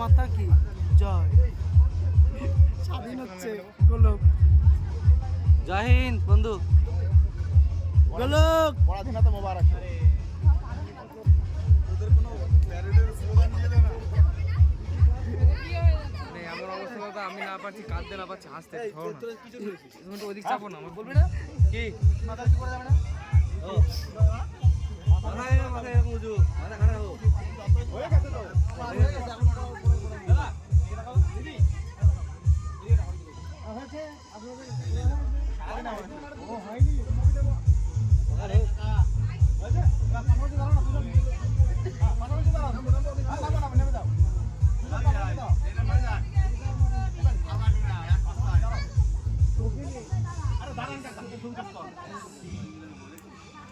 মাতা কি? জয়। স্বাধীন হচ্ছে গোলক। জয় হিন্দ বন্ধু। গোলক। পড়াধীনতা মোবারক। আমি না পারছি কাঁদতে না পারছি হাসতে কি? দাঁড়ান কাজ কর